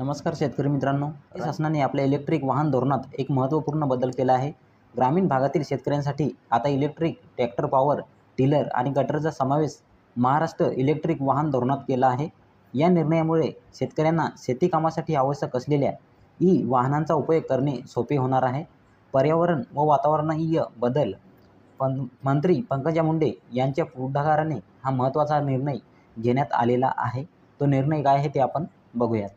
नमस्कार शेतकरी मित्रांनो शासनाने आपल्या इलेक्ट्रिक वाहन धोरणात एक महत्त्वपूर्ण बदल केला आहे. ग्रामीण भागातील शेतकऱ्यांसाठी आता इलेक्ट्रिक ट्रॅक्टर पॉवर टिलर आणि गटरचा समावेश महाराष्ट्र इलेक्ट्रिक वाहन धोरणात केला आहे. या निर्णयामुळे शेतकऱ्यांना शेतीकामासाठी आवश्यक असलेल्या ई वाहनांचा उपयोग करणे सोपे होणार आहे. पर्यावरण व वातावरणीय बदल. पण मंत्री पंकजा मुंडे यांच्या पुढाकाराने हा महत्त्वाचा निर्णय घेण्यात आलेला आहे. तो निर्णय काय आहे ते आपण बघूयात.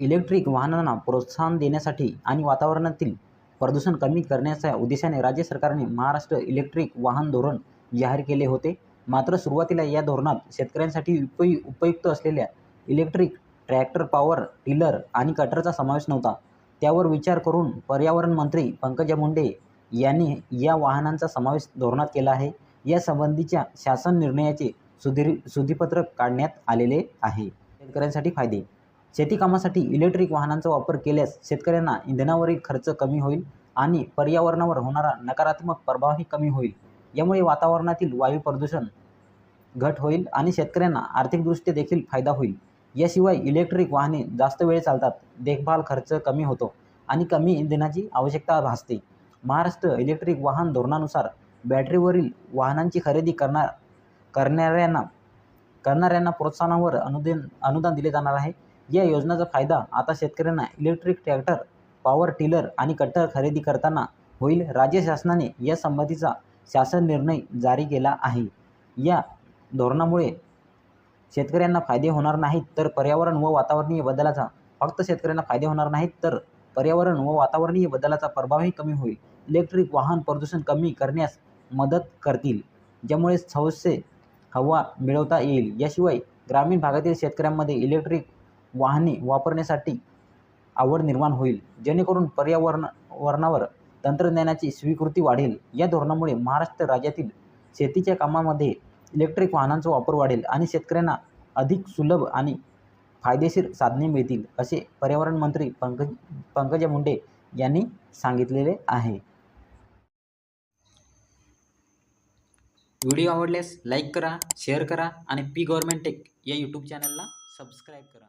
इलेक्ट्रिक वाहनांना प्रोत्साहन देण्यासाठी आणि वातावरणातील प्रदूषण कमी करण्याच्या उद्देशाने राज्य सरकारने महाराष्ट्र इलेक्ट्रिक वाहन धोरण जाहीर केले होते. मात्र सुरुवातीला या धोरणात शेतकऱ्यांसाठी उपयु उपयुक्त असलेल्या इलेक्ट्रिक ट्रॅक्टर पॉवर टिलर आणि कटरचा समावेश नव्हता. त्यावर विचार करून पर्यावरण मंत्री पंकजा मुंडे यांनी या वाहनांचा समावेश धोरणात केला आहे. यासंबंधीच्या शासन निर्णयाचे सुधीर सुधीपत्रक काढण्यात आलेले आहे. शेतकऱ्यांसाठी फायदे शेती कामासाठी इलेक्ट्रिक वाहनांचा वापर केल्यास शेतकऱ्यांना इंधनावरील खर्च कमी होईल आणि पर्यावरणावर होणारा नकारात्मक प्रभावही कमी होईल. यामुळे वातावरणातील वायू प्रदूषण घट होईल आणि शेतकऱ्यांना आर्थिकदृष्ट्या देखील फायदा होईल. याशिवाय इलेक्ट्रिक वाहने जास्त वेळ चालतात देखभाल खर्च कमी होतो आणि कमी इंधनाची आवश्यकता भासते. महाराष्ट्र इलेक्ट्रिक वाहन धोरणानुसार बॅटरीवरील वाहनांची खरेदी करणार करणाऱ्यांना करणाऱ्यांना प्रोत्साहनावर अनुदान अनुदान दिले जाणार आहे. या योजनेचा फायदा आता शेतकऱ्यांना इलेक्ट्रिक ट्रॅक्टर पॉवर टिलर आणि कट्टर खरेदी करताना होईल. राज्य शासनाने या संबंधीचा शासन निर्णय जारी केला आहे. या धोरणामुळे शेतकऱ्यांना फायदे होणार नाहीत तर पर्यावरण व वातावरणीय बदलाचा फक्त शेतकऱ्यांना फायदे होणार नाहीत तर पर्यावरण व वातावरणीय बदलाचा प्रभावही कमी होईल. इलेक्ट्रिक वाहन प्रदूषण कमी करण्यास मदत करतील ज्यामुळे सौसे हवा मिळवता येईल. याशिवाय ग्रामीण भागातील शेतकऱ्यांमध्ये इलेक्ट्रिक वाहने वापरण्यासाठी आवड निर्माण होईल. जेणेकरून पर्यावरण वरणावर तंत्रज्ञानाची स्वीकृती वाढेल. या धोरणामुळे महाराष्ट्र राज्यातील शेतीच्या कामामध्ये इलेक्ट्रिक वाहनांचा वापर वाढेल आणि शेतकऱ्यांना अधिक सुलभ आणि फायदेशीर साधने मिळतील असे पर्यावरण मंत्री पंकज पंकजा मुंडे यांनी सांगितलेले आहे. व्हिडिओ आवडल्यास लाईक करा शेअर करा आणि पी गव्हर्मेंट टेक या यूट्यूब चॅनलला सबस्क्राईब करा.